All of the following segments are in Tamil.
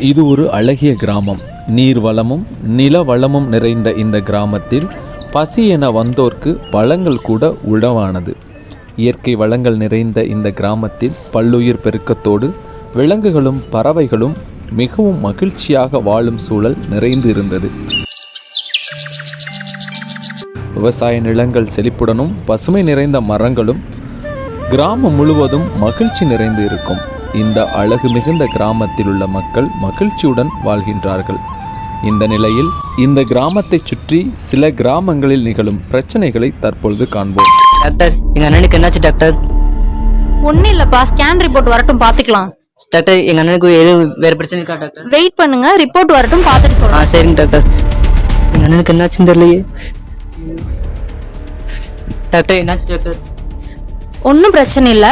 இது ஒரு அழகிய கிராமம். நீர் வளமும் நில வளமும் நிறைந்த இந்த கிராமத்தில் பசி என வந்தோர்க்கு பழங்கள் கூட உழவானது. இயற்கை வளங்கள் நிறைந்த இந்த கிராமத்தில் பல்லுயிர் பெருக்கத்தோடு விலங்குகளும் பறவைகளும் மிகவும் மகிழ்ச்சியாக வாழும் சூழல் நிறைந்து இருந்தது விவசாய நிலங்கள் செழிப்புடனும் பசுமை நிறைந்த மரங்களும் கிராமம் முழுவதும் மகிழ்ச்சி நிறைந்து இருக்கும் இந்த அழகு மிகுந்த கிராமத்தில் உள்ள மக்கள் மகிழ்ச்சியுடன் வாழ்கின்றார்கள். இந்த நிலையில் இந்த கிராமத்தைச் சுற்றி சில கிராமங்களில் நிகழும் பிரச்சனைகளை தற்பொழுது காண்போம். டாக்டர் எங்க அண்ணனுக்கு என்னாச்சு டாக்டர்? ஒன்னும் இல்லப்பா ஸ்கேன் ரிப்போர்ட் வரட்டும் பாத்துக்கலாம். டாக்டர் எங்க அண்ணனுக்கு எதுவும் வேற பிரச்சனை இருக்கா டாக்டர்? வெயிட் பண்ணுங்க ரிப்போர்ட் வரட்டும் பார்த்துட்டு ஆ சொல்றேன் சரிங்க டாக்டர். எங்க அண்ணனுக்கு என்னாச்சுன்னு தெரியலையே. டாக்டர் என்னாச்சு டாக்டர்? ஒன்னும் பிரச்சனை இல்ல.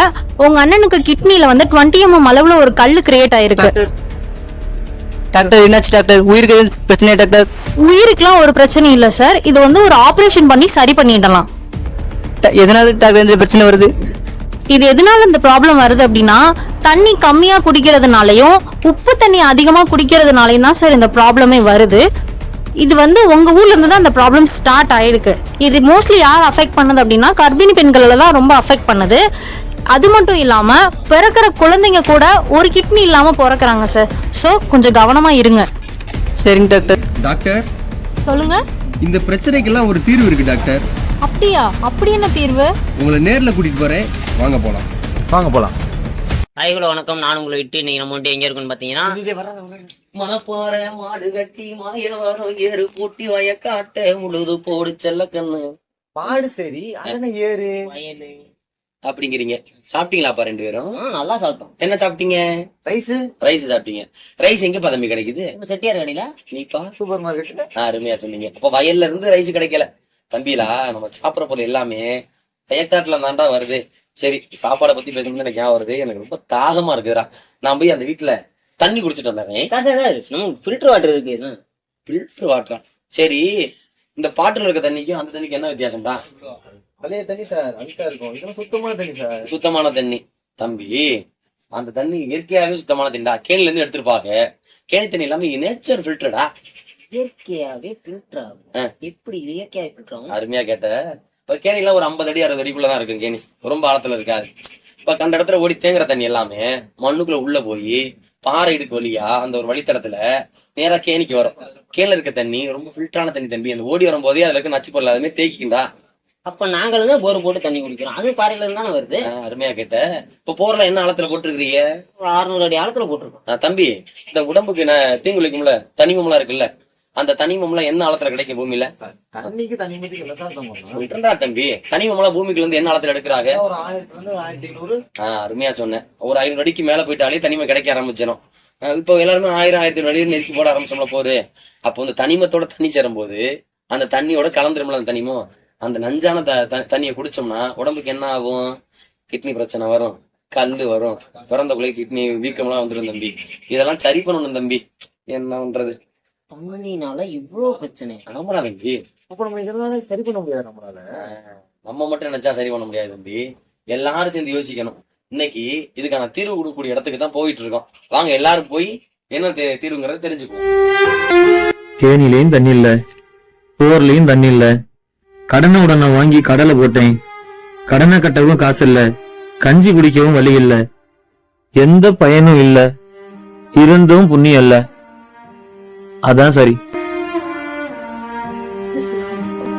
உங்க அண்ணனுக்கு கிட்னில வந்து 20 எம்எம் அளவுல ஒரு கல்லு கிரியேட் ஆயிருக்கு. டாக்டர் டாக்டர் என்னாச்சு டாக்டர்? உயிருக்கு எதுவும் பிரச்சனையா டாக்டர்? உயிருக்குலாம் ஒரு பிரச்சனை இல்ல சார் இது வந்து ஒரு ஆபரேஷன் பண்ணி சரி பண்ணிடலாம். எதனால டாக்டர் இந்த பிரச்சனை வருது? இது எதனால இந்த ப்ராப்ளம் வருது அப்படின்னா தண்ணி கம்மியா குடிக்கிறதுனாலயும் உப்பு தண்ணி அதிகமா குடிக்கிறதுனாலயும் தான் சார் இந்த ப்ராப்ளமே வருது. இது வந்து உங்க ஊர்ல இருந்து தான் இந்த ப்ராப்ளம் ஸ்டார்ட் ஆயிருக்கு. இது மோஸ்ட்லி யார் அஃபெக்ட் பண்ணுது அப்படின்னா கர்ப்பிணி பெண்களை தான் ரொம்ப அஃபெக்ட் பண்ணுது. அது மட்டும் இல்லாம பிறக்கிற குழந்தைங்க கூட ஒரு கிட்னி இல்லாம பிறக்கறாங்க சார் சோ கொஞ்சம் கவனமா இருங்க. சரிங்க டாக்டர் டாக்டர். சொல்லுங்க. இந்த பிரச்சனைக்கெல்லாம் ஒரு தீர்வு இருக்கு டாக்டர். அப்படியா? அப்படி என்ன தீர்வு? உங்களை நேர்ல கூட்டிட்டு போறேன். வாங்க போலாம். வாங்க போலாம். ஹாய்களோ வணக்கம். நான் உங்களை விட்டு இன்னைக்கு நம்ம எங்க இருக்குன்னு பாத்தீங்கன்னா மணப்பாறை மாடு கட்டி மாய வரும் ஏறு பூட்டி வய காட்ட உழுது போடு செல்ல கண்ணு. மாடு சரி அதன ஏறு. வயலு. அப்படிங்கிறீங்க. சாப்பிட்டீங்களாப்பா ரெண்டு பேரும்? நல்லா சாப்பிட்டோம். என்ன சாப்பிட்டீங்க? ரைஸ். ரைஸ் சாப்பிட்டீங்க. ரைஸ் எங்கப்பா தம்பி கிடைக்குது? இப்ப செட்டியார் கடையில. நீப்பா? சூப்பர் மார்க்கெட்ல. ஆ, அருமையா சொன்னீங்க. அப்ப வயல்ல இருந்து ரைஸ் கிடைக்கல. தம்பிலா நம்ம சாப்பிடுற பொருள் எல்லாமே வயக்காட்டுல தாண்டா வருது. சரி சாப்பாடை பத்தி பேசணும்னு எனக்கு ஞாபகம் வருது. எனக்கு ரொம்ப தாகமா இருக்குதுடா. நான் போய் அந்த வீட்டுல தண்ணி குடிச்சிட்டு வந்தேன். சார் சார் சார் நம்ம ஃபில்டர் வாட்டர் இருக்கு. ம். ஃபில்டர் வாட்டரா சரி இந்த பாட்டுல இருக்க தண்ணிக்கும் அந்த தண்ணிக்கு என்ன வித்தியாசம்டா? பழைய தண்ணி சார் அழுக்கா இருக்கும். இதெல்லாம் சுத்தமான தண்ணி சார். சுத்தமான தண்ணி. தம்பி அந்த தண்ணி இயற்கையாவே சுத்தமான தண்ணிடா. கேணில இருந்து எடுத்திருப்பாங்க கேணி தண்ணி எல்லாமே நேச்சர் ஃபில்டர்டா இயற்கையாவே ஃபில்டர் ஆகும். எப்படி இயற்கையாவே ஃபில்டர் ஆகும்? அருமையா கேட்ட. இப்ப கேணில ஒரு ஐம்பது அடி அறுபது அடிக்குள்ளதான் இருக்கும் கேணி. ரொம்ப ஆழத்துல இருக்காது. இப்ப கண்ட இடத்துல ஓடி தேங்குற தண்ணி எல்லாமே மண்ணுக்குள்ள உள்ள போய் பாறை இடுக்கு வழியா அந்த ஒரு வழித்தடத்துல நேரா கேணிக்கு வரும். கேணில இருக்க தண்ணி ரொம்ப ஃபில்டரான தண்ணி தம்பி அந்த ஓடி வரும்போதே அதுல இருக்க நச்சு பொருள் அதுமே தேய்க்கிண்டா அப்ப நாங்களும் தான் போர் போட்டு தண்ணி குடிக்கிறோம். அது பாறையில இருந்து தானே வருது? அருமையா கேட்ட. இப்ப போர்ல என்ன ஆழத்துல போட்டுருக்கீங்க ஒரு 600 அடி ஆழத்துல போட்டிருக்கோம். தம்பி இந்த உடம்புக்கு ந- தீங்கு விளைக்கும்ல தனிமம்லாம் இருக்குல்ல? அந்த தனிமம்லாம் என்ன ஆழத்துல கிடைக்கும் பூமியில? தண்ணிக்கு எல்லாம் விட்டுறா தம்பி. தனிமம்லாம் பூமிக்குள்ள இருந்து என்ன ஆழத்துல எடுக்கிறாங்க? ஒரு ஆயிரத்துல இருந்து ஆயிரத்தி ஐநூறு. ஆஹ் அருமையா சொன்னேன். ஒரு ஐநூறு அடிக்கு மேல போயிட்டாலே தனிமை கிடைக்க ஆரம்பிச்சிடும். இப்போ எல்லாருமே ஆயிரம் ஆயிரத்தி ஐநூறு அடி நெருக்கி போட ஆரம்பிச்சோம்ல போது அப்போ இந்த தனிமத்தோட தண்ணி சேரும்போது அந்த தண்ணியோட கலந்துருமில்ல அந்த தனிமம்? அந்த நஞ்சான த த- தண்ணியை குடிச்சோம்னா உடம்புக்கு என்ன ஆகும்? கிட்னி பிரச்சனை வரும். கல்லு வரும். பிறந்த பிள்ளை கிட்னி வீக்கம்லாம் வந்துடும் தம்பி. இதெல்லாம் சரி பண்ணணும் தம்பி. என்ன பண்றது? தண்ணினால இவ்வளவு பிரச்சனை. ஆமாடா தம்பி. அப்ப நம்ம இதனால சரி பண்ண முடியாது நம்மளால? நம்ம மட்டும் நினைச்சா சரி பண்ண முடியாது தம்பி. எல்லாரும் சேர்ந்து யோசிக்கணும். இன்னைக்கு இதுக்கான தீர்வு கொடுக்கக்கூடிய இடத்துக்கு தான் போயிட்டு இருக்கோம். வாங்க எல்லாரும் போய் என்ன தீ- தீர்வுங்கிறத தெரிஞ்சுக்குவோம். கேணிலையும் தண்ணி இல்ல. போர்லயும் தண்ணி இல்ல. கடனை உடனே வாங்கி கடலை போட்டேன். கடனை கட்டவும் காசு இல்ல. கஞ்சி குடிக்கவும் வழி இல்ல. எந்த பயனும் இல்ல. இருந்தும் புண்ணியம் இல்ல. அதான் சரி.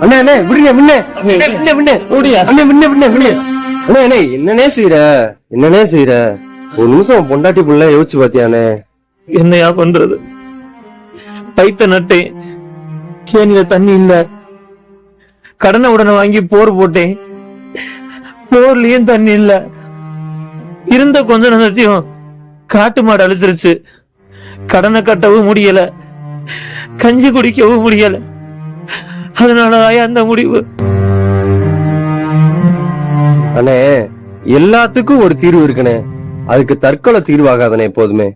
அண்ணே அண்ணே விடுங்க முன்னே. முன்னே முன்னே ஓடியா? அண்ணே முன்னே முன்னே முன்னே. அண்ணே அண்ணே என்னனே செய்யற என்னனே செய்யற ஒரு நிமிஷம் பொண்டாட்டி புள்ள யோசிச்சு பாத்தியானே என்னையா பண்றது? பைத்த நட்டேன். கேணில தண்ணி இல்ல. கடனை உடனே வாங்கி போர் போட்டேன். போர்லயும் தண்ணி இல்ல. இருந்த கொஞ்ச நேரத்தையும் காட்டு மாடு அழுத்துருச்சு கடனை கட்டவும் முடியல. கஞ்சி குடிக்கவும் முடியல. அதனாலதான் அந்த முடிவு? அண்ணே எல்லாத்துக்கும் ஒரு தீர்வு இருக்குண்ணே. அதுக்கு தற்கொலை தீர்வாகாதனே எப்போதுமே.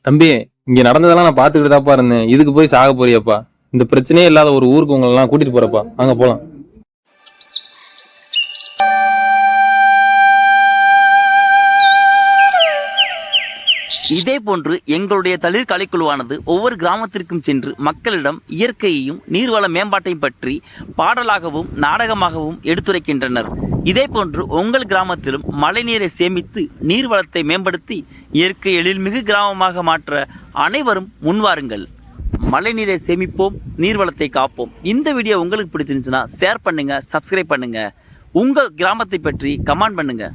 தம்பி இங்க நடந்ததெல்லாம் நான் பாத்துக்கிட்டு தாப்பா இருந்தேன். இதுக்கு போய் சாக போறியப்பா. இந்த பிரச்சனையே இல்லாத ஒரு ஊருக்கு உங்களை எல்லாம் கூட்டிட்டு போறப்பா அங்க போலாம். இதேபோன்று எங்களுடைய தளிர் கலைக்குழுவானது ஒவ்வொரு கிராமத்திற்கும் சென்று மக்களிடம் இயற்கையையும் நீர்வள மேம்பாட்டையும் பற்றி பாடலாகவும் நாடகமாகவும் எடுத்துரைக்கின்றனர். இதேபோன்று உங்கள் கிராமத்திலும் மழைநீரை சேமித்து நீர்வளத்தை மேம்படுத்தி இயற்கை எழில்மிகு கிராமமாக மாற்ற அனைவரும் முன்வாருங்கள். மழைநீரை சேமிப்போம் நீர்வளத்தை காப்போம். இந்த வீடியோ உங்களுக்கு பிடிச்சிருந்துச்சுன்னா ஷேர் பண்ணுங்கள் சப்ஸ்கிரைப் பண்ணுங்கள் உங்கள் கிராமத்தை பற்றி கமெண்ட் பண்ணுங்கள்